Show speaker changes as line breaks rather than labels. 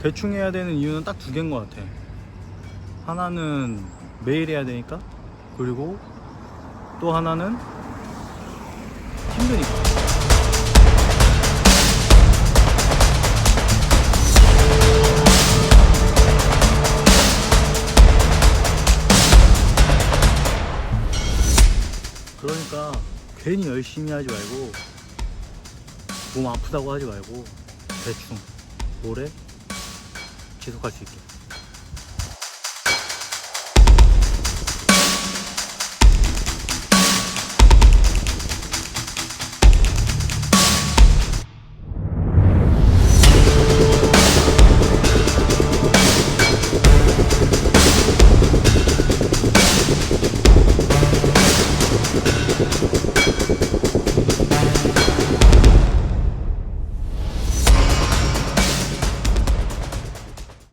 대충 해야 되는 이유는 딱 두 개인 것 같아. 하나는 매일 해야 되니까, 그리고 또 하나는 힘드니까. 그러니까 괜히 열심히 하지 말고 몸 아프다고 하지 말고 대충 오래 지속할 수 있게.